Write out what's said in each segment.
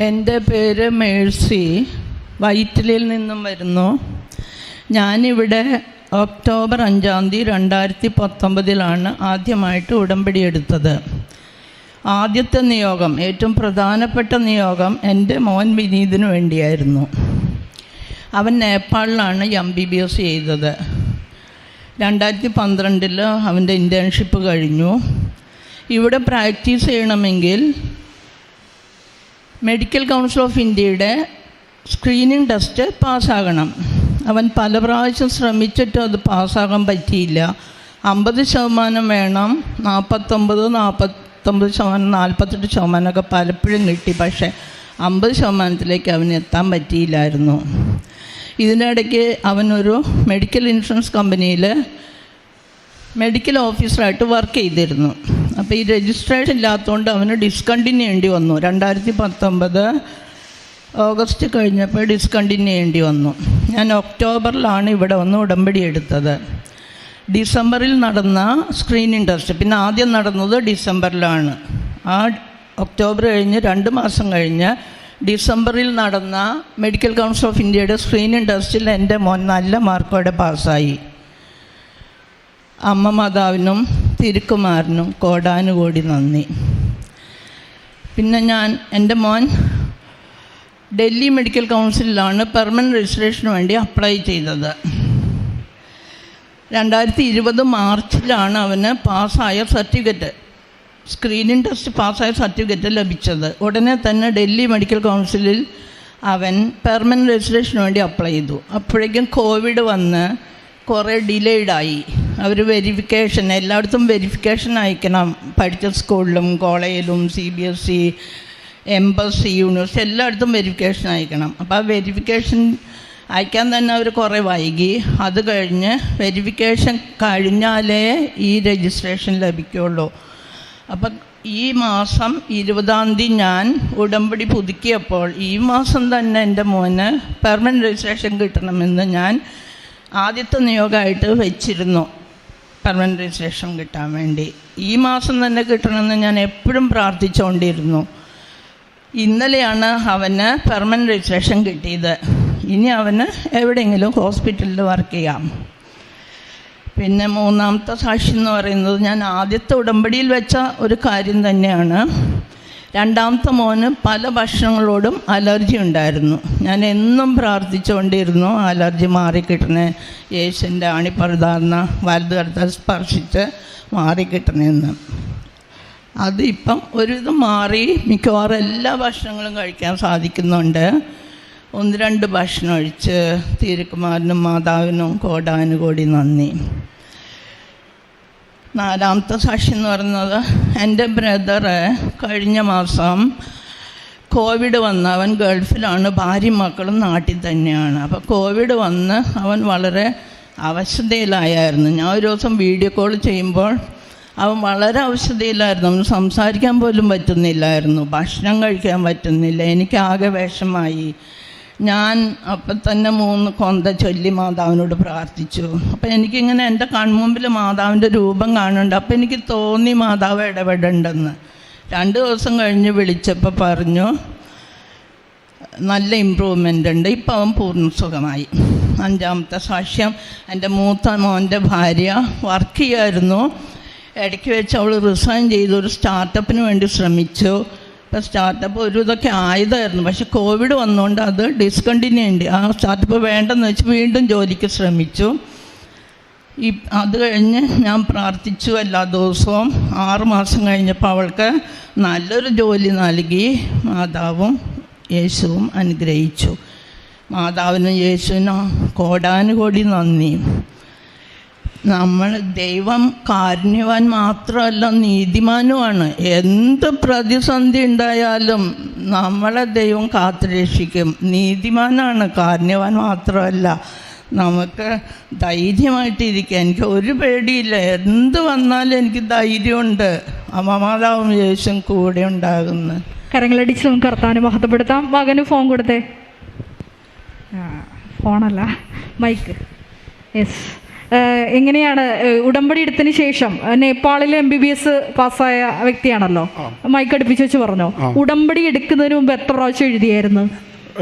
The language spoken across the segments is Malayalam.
എന്റെ പേര് മേഴ്സി. വൈറ്റിലിൽ നിന്നും വരുന്നു. ഞാനിവിടെ ഒക്ടോബർ അഞ്ചാം തീയതി രണ്ടായിരത്തി പത്തൊമ്പതിലാണ് ആദ്യമായിട്ട് ഉടമ്പടി എടുത്തത്. ആദ്യത്തെ നിയോഗം ഏറ്റവും പ്രധാനപ്പെട്ട നിയോഗം എന്റെ മോൻ വിനീതിന് വേണ്ടിയായിരുന്നു. അവൻ നേപ്പാളിലാണ് എം ബി ബി എസ് ചെയ്തത്. രണ്ടായിരത്തി പന്ത്രണ്ടിൽ അവന്റെ ഇന്റേൺഷിപ്പ് കഴിഞ്ഞു. ഇവിടെ പ്രാക്ടീസ് ചെയ്യണമെങ്കിൽ മെഡിക്കൽ കൗൺസിൽ ഓഫ് ഇന്ത്യയുടെ സ്ക്രീനിങ് ടെസ്റ്റ് പാസ്സാകണം. അവൻ പല പ്രാവശ്യം ശ്രമിച്ചിട്ടും അത് പാസ്സാകാൻ പറ്റിയില്ല. അമ്പത് ശതമാനം വേണം നാൽപ്പത്തൊമ്പത് നാൽപ്പത്തൊമ്പത് ശതമാനം നാൽപ്പത്തെട്ട് ശതമാനമൊക്കെ പലപ്പോഴും കിട്ടി. പക്ഷേ അമ്പത് ശതമാനത്തിലേക്ക് അവന് എത്താൻ പറ്റിയില്ലായിരുന്നു. ഇതിനിടയ്ക്ക് അവനൊരു മെഡിക്കൽ ഇൻഷുറൻസ് കമ്പനിയിൽ മെഡിക്കൽ ഓഫീസറായിട്ട് വർക്ക് ചെയ്തിരുന്നു. അപ്പോൾ ഈ രജിസ്ട്രേഷൻ ഇല്ലാത്തതുകൊണ്ട് അവന് ഡിസ്കണ്ടിന്യൂ ചെയ്യേണ്ടി വന്നു. രണ്ടായിരത്തി പത്തൊമ്പത് ഓഗസ്റ്റ് കഴിഞ്ഞപ്പോൾ ഡിസ്കണ്ടിന്യൂ ചെയ്യേണ്ടി വന്നു. ഞാൻ ഒക്ടോബറിലാണ് ഇവിടെ വന്ന് ഉടമ്പടി എടുത്തത്. ഡിസംബറിൽ നടന്ന സ്ക്രീനിങ് ടെസ്റ്റ് പിന്നെ ആദ്യം നടന്നത് ഡിസംബറിലാണ്. ആ ഒക്ടോബർ കഴിഞ്ഞ് രണ്ട് മാസം കഴിഞ്ഞ് ഡിസംബറിൽ നടന്ന മെഡിക്കൽ കൗൺസിൽ ഓഫ് ഇന്ത്യയുടെ സ്ക്രീനിങ് ടെസ്റ്റിൽ എന്റെ മോൻ നല്ല മാർക്കോടെ പാസ്സായി അമ്മ മാതാവിനും തിരുക്കുമാരനും കോടാനുകോടി നന്ദി. പിന്നെ ഞാൻ എന്റെ മോൻ ഡൽഹി മെഡിക്കൽ കൗൺസിലിലാണ് പെർമനന്റ് രജിസ്ട്രേഷന് വേണ്ടി അപ്ലൈ ചെയ്തത്. രണ്ടായിരത്തി ഇരുപത് മാർച്ചിലാണ് അവന് പാസ്സായ സർട്ടിഫിക്കറ്റ് സ്ക്രീനിങ് ടെസ്റ്റ് പാസ്സായ സർട്ടിഫിക്കറ്റ് ലഭിച്ചത്. ഉടനെ തന്നെ ഡൽഹി മെഡിക്കൽ കൗൺസിലിൽ അവൻ പെർമനന്റ് രജിസ്ട്രേഷന് വേണ്ടി അപ്ലൈ ചെയ്തു. അപ്പോഴേക്കും കോവിഡ് വന്ന് കുറേ ഡിലേഡായി അവർ വെരിഫിക്കേഷൻ എല്ലായിടത്തും വെരിഫിക്കേഷൻ അയക്കണം. പഠിച്ച സ്കൂളിലും കോളേജിലും C B S C embassy university എല്ലായിടത്തും വെരിഫിക്കേഷൻ അയക്കണം. അപ്പോൾ ആ വെരിഫിക്കേഷൻ അയക്കാൻ തന്നെ അവർ കുറേ വൈകി. അത് കഴിഞ്ഞ് വെരിഫിക്കേഷൻ കഴിഞ്ഞാലേ ഈ രജിസ്ട്രേഷൻ ലഭിക്കുള്ളൂ. അപ്പം ഈ മാസം ഇരുപതാം തീയതി ഞാൻ ഉടമ്പടി പുതുക്കിയപ്പോൾ ഈ മാസം തന്നെ എന്റെ മോന് പെർമനന്റ് രജിസ്ട്രേഷൻ കിട്ടണമെന്ന് ഞാൻ ആദ്യത്തെ നിയോഗമായിട്ട് വെച്ചിരുന്നു. പെർമനന്റ് രജിസ്ട്രേഷൻ കിട്ടാൻ വേണ്ടി. ഈ മാസം തന്നെ കിട്ടണമെന്ന് ഞാൻ എപ്പോഴും പ്രാർത്ഥിച്ചുകൊണ്ടിരുന്നു. ഇന്നലെയാണ് അവന് പെർമനന്റ് രജിസ്ട്രേഷൻ കിട്ടിയത്. ഇനി അവന് എവിടെയെങ്കിലും ഹോസ്പിറ്റലിൽ വർക്ക് ചെയ്യാം. പിന്നെ മൂന്നാമത്തെ സാക്ഷി എന്ന് പറയുന്നത് ഞാൻ ആദ്യത്തെ ഉടമ്പടിയിൽ വെച്ച ഒരു കാര്യം തന്നെയാണ്. രണ്ടാമത്തെ മോന് പല ഭക്ഷണങ്ങളോടും അലർജി ഉണ്ടായിരുന്നു. ഞാൻ എന്നും പ്രാർത്ഥിച്ചുകൊണ്ടിരുന്നു അലർജി മാറിക്കിട്ടണേ യേശുവിന്റെ ആണിപ്രധാരണ വലത് കടത്താൽ സ്പർശിച്ച് മാറിക്കിട്ടണമെന്ന് അത് ഒരുവിധം മാറി മിക്കവാറും എല്ലാ ഭക്ഷണങ്ങളും കഴിക്കാൻ സാധിക്കുന്നുണ്ട്. ഒന്ന് രണ്ട് ഭക്ഷണം ഒഴിച്ച് തിരുക്കുമാരനും മാതാവിനും കോടാനുകോടി നന്ദി. നാലാമത്തെ സാക്ഷി എന്ന് പറയുന്നത് എന്റെ ബ്രദറ് കഴിഞ്ഞ മാസം കോവിഡ് വന്ന് അവൻ ഗൾഫിലാണ് ഭാര്യ മക്കളും നാട്ടിൽ തന്നെയാണ്. അപ്പോൾ കോവിഡ് വന്ന് അവൻ വളരെ അവശതയിലായിരുന്നു ഞാൻ ഒരു ദിവസം വീഡിയോ കോൾ ചെയ്യുമ്പോൾ അവൻ വളരെ അവശതയിലായിരുന്നു. അവന് സംസാരിക്കാൻ പോലും പറ്റുന്നില്ലായിരുന്നു. ഭക്ഷണം കഴിക്കാൻ പറ്റുന്നില്ല. എനിക്ക് ആകെ വിഷമായി. ഞാൻ അപ്പം തന്നെ മൂന്ന് കൊന്ത ചൊല്ലി മാതാവിനോട് പ്രാർത്ഥിച്ചു. അപ്പം എനിക്കിങ്ങനെ എന്റെ കൺമുമ്പിൽ മാതാവിന്റെ രൂപം കാണുന്നുണ്ട്. അപ്പം എനിക്ക് തോന്നി മാതാവ് ഇടപെടണ്ടെന്ന്. രണ്ട് ദിവസം കഴിഞ്ഞ് വിളിച്ചപ്പോൾ പറഞ്ഞു നല്ല ഇമ്പ്രൂവ്മെന്റ് ഉണ്ട്. ഇപ്പം അവൻ പൂർണ സുഖമായി. അഞ്ചാമത്തെ സാക്ഷ്യം എന്റെ മൂത്ത മോന്റെ ഭാര്യ വർക്ക് ചെയ്യുമായിരുന്നു ഇടയ്ക്ക് വെച്ച് അവൾ റിസൈൻ ചെയ്ത് ഒരു സ്റ്റാർട്ടപ്പിന് വേണ്ടി ശ്രമിച്ചു. ഇപ്പോൾ സ്റ്റാർട്ടപ്പ് ഒരു ഇതൊക്കെ ആയതായിരുന്നു. പക്ഷെ കോവിഡ് വന്നുകൊണ്ട് അത് ഡിസ്കണ്ടിന്യൂ ഉണ്ട് ആ സ്റ്റാർട്ടപ്പ് വേണ്ടെന്ന് വെച്ച് വീണ്ടും ജോലിക്ക് ശ്രമിച്ചു. ഈ അത് കഴിഞ്ഞ് ഞാൻ പ്രാർത്ഥിച്ചു എല്ലാ ദിവസവും. ആറ് മാസം കഴിഞ്ഞപ്പോൾ അവൾക്ക് നല്ലൊരു ജോലി നൽകി. മാതാവും യേശുവും അനുഗ്രഹിച്ചു. മാതാവിനും യേശുവിനും കോടാനുകോടി നന്ദി. നമ്മൾ ദൈവം കാരുണ്യവാൻ മാത്രമല്ല നീതിമാനുമാണ്. എന്ത് പ്രതിസന്ധി ഉണ്ടായാലും നമ്മളെ ദൈവം കാത്തുരക്ഷിക്കും. നീതിമാനാണ് കാരുണ്യവാൻ മാത്രമല്ല. നമുക്ക് ധൈര്യമായിട്ടിരിക്കാം എനിക്ക് ഒരു പേടിയില്ല. എന്ത് വന്നാലും എനിക്ക് ധൈര്യമുണ്ട്. അമ്മമാതാവും യേശും കൂടെ ഉണ്ടാകുന്നു. കരങ്ങളടിച്ച് നമുക്ക് കർത്താവിനെ മഹത്വപ്പെടുത്താം. മകന് ഫോൺ കൊടുത്തേ. ഫോണല്ല. മൈക്ക്. യെസ്. എങ്ങനെയാണ് ഉടമ്പടി എടുത്തതിന് ശേഷം നേപ്പാളിൽ എം ബി ബി എസ് പാസ്സായ വ്യക്തിയാണല്ലോ? മൈക്ക് അടുപ്പിച്ച് വെച്ച് പറഞ്ഞു. ഉടമ്പടി എടുക്കുന്നതിന് മുമ്പ് എത്ര പ്രാവശ്യം എഴുതിയായിരുന്നു?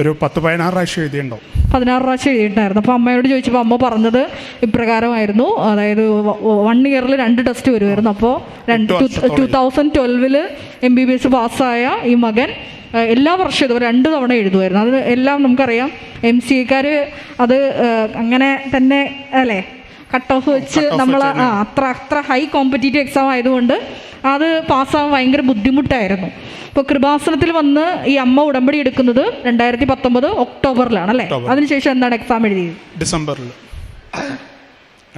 ഒരു പത്ത് പതിനാറ് പ്രാവശ്യം എഴുതിയുണ്ടോ പതിനാറ് പ്രാവശ്യം എഴുതിയിട്ടുണ്ടായിരുന്നു. അപ്പൊ അമ്മയോട് ചോദിച്ചപ്പോൾ അമ്മ പറഞ്ഞത് ഇപ്രകാരമായിരുന്നു. അതായത് വൺ ഇയറിൽ രണ്ട് ടെസ്റ്റ് വരുമായിരുന്നു. അപ്പോൾ രണ്ട് ടു തൗസൻഡ് ട്വൽവിൽ എം ബി ബി എസ് പാസ്സായ ഈ മകൻ എല്ലാ വർഷവും ഇതുപോലെ രണ്ട് തവണ എഴുതുമായിരുന്നു. അത് എല്ലാം നമുക്കറിയാം. എം സി എക്കാർ അത് അങ്ങനെ തന്നെ അല്ലേ? കട്ട് ഓഫ് വെച്ച് നമ്മൾ അത്ര അത്ര ഹൈ കോമ്പറ്റീറ്റീവ് എക്സാം ആയതുകൊണ്ട് അത് പാസ്സാവാൻ ഭയങ്കര ബുദ്ധിമുട്ടായിരുന്നു. ഇപ്പോൾ കൃപാസനത്തിൽ വന്ന് ഈ അമ്മ ഉടമ്പടി എടുക്കുന്നത് രണ്ടായിരത്തി പത്തൊമ്പത് ഒക്ടോബറിലാണ് അല്ലേ. അതിനുശേഷം എന്താണ് എക്സാം എഴുതിയത്? ഡിസംബറിൽ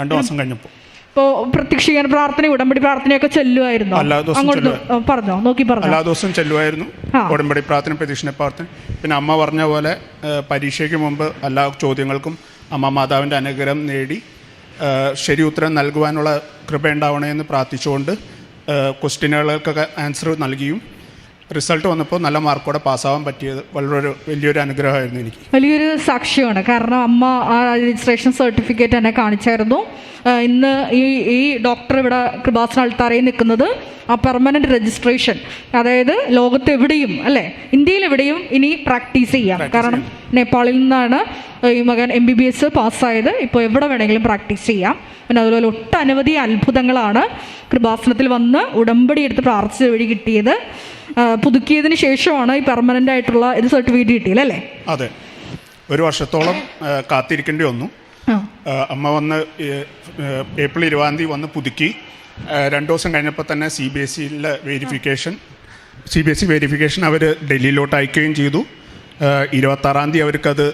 രണ്ടു മാസം കഴിഞ്ഞപ്പോൾ ഇപ്പോൾ പ്രത്യക്ഷീകരണ പ്രാർത്ഥന ഉടമ്പടി പ്രാർത്ഥനയൊക്കെ ചെല്ലുമായിരുന്നു അങ്ങോട്ട് പറഞ്ഞോ നോക്കി പറഞ്ഞു. എല്ലാ ദിവസവും ചെല്ലുമായിരുന്നു ഉടമ്പടി പ്രാർത്ഥന പ്രതീക്ഷണ പ്രാർത്ഥന. പിന്നെ അമ്മ പറഞ്ഞ പോലെ പരീക്ഷയ്ക്ക് മുമ്പ് എല്ലാ ചോദ്യങ്ങൾക്കും അമ്മ മാതാവിന്റെ അനുഗ്രഹം നേടി ശരി ഉത്തരം നൽകുവാനുള്ള കൃപ ഉണ്ടാവണമെന്ന് പ്രാർത്ഥിച്ചുകൊണ്ട് ക്വസ്റ്റ്യനുകൾക്കൊക്കെ ആൻസർ നൽകിയും. റിസൾട്ട് വന്നപ്പോൾ നല്ല മാർക്കോടെ പാസ്സാവാൻ പറ്റിയത് വളരെ വലിയൊരു അനുഗ്രഹമായിരുന്നു എനിക്ക്. വലിയൊരു സാക്ഷ്യമാണ്. കാരണം അമ്മ ആ രജിസ്ട്രേഷൻ സർട്ടിഫിക്കറ്റ് എന്നെ കാണിച്ചായിരുന്നു. ഇന്ന് ഈ ഈ ഡോക്ടർ ഇവിടെ കൃപാസന അൾത്താറയിൽ നിൽക്കുന്നത് ആ പെർമനന്റ് രജിസ്ട്രേഷൻ അതായത് ലോകത്ത് എവിടെയും അല്ലേ ഇന്ത്യയിൽ എവിടെയും ഇനി പ്രാക്ടീസ് ചെയ്യാം. കാരണം നേപ്പാളിൽ നിന്നാണ് ഈ മകൻ എം ബി ബി എസ് പാസ്സായത് ഇപ്പോൾ എവിടെ വേണമെങ്കിലും പ്രാക്ടീസ് ചെയ്യാം. പിന്നെ അതുപോലെ ഒട്ടനവധി അത്ഭുതങ്ങളാണ് കൃപാസനത്തിൽ വന്ന് ഉടമ്പടി എടുത്ത് പ്രാർത്ഥിച്ച വഴി കിട്ടിയത്. പുതുക്കിയതിന് ശേഷമാണ് ഈ പെർമനന്റ് ആയിട്ടുള്ള ഇത് സർട്ടിഫിക്കറ്റ് കിട്ടിയത് അല്ലേ? അതെ. ഒരു വർഷത്തോളം കാത്തിരിക്കേണ്ടി വന്നു. അമ്മ വന്ന് ഏപ്രിൽ ഇരുപതാം തീയതി വന്ന് പുതുക്കി. രണ്ട് ദിവസം കഴിഞ്ഞപ്പോൾ തന്നെ സി ബി എസ് സിയിലെ verification C B S C verification അവർ ഡൽഹിയിലോട്ട് അയക്കുകയും ചെയ്തു. ഇരുപത്താറാം തീയതി അവർക്കത്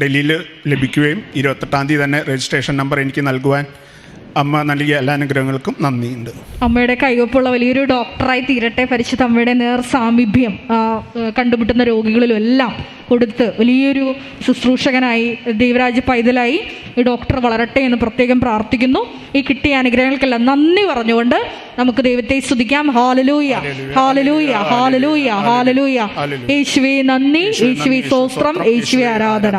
ഡൽഹിയിൽ ലഭിക്കുകയും ഇരുപത്തെട്ടാം തീയതി തന്നെ രജിസ്ട്രേഷൻ നമ്പർ എനിക്ക് നൽകുവാൻ അമ്മ നൽകിയ എല്ലാ അനുഗ്രഹങ്ങൾക്കും നന്ദിയുണ്ട്. അമ്മയുടെ കൈവപ്പുള്ള വലിയൊരു ഡോക്ടറായി തീരട്ടെ പരിശുദ്ധ അമ്മയുടെ നേർ സാമീപ്യം കണ്ടുമുട്ടുന്ന രോഗികളിലും എല്ലാം കൊടുത്ത് വലിയൊരു ശുശ്രൂഷകനായി ദൈവരാജ് പൈതലായി ഈ ഡോക്ടർ വളരട്ടെ എന്ന് പ്രത്യേകം പ്രാർത്ഥിക്കുന്നു. ഈ കിട്ടിയ അനുഗ്രഹങ്ങൾക്കെല്ലാം നന്ദി പറഞ്ഞുകൊണ്ട് നമുക്ക് ദൈവത്തെ സ്തുതിക്കാം. ഹാലലൂയ ഹാലലൂയ ഹാലലൂയ ഹാലലൂയ യേശുവേ നന്ദി. യേശുവേ സ്തോത്രം. യേശുവേ ആരാധന.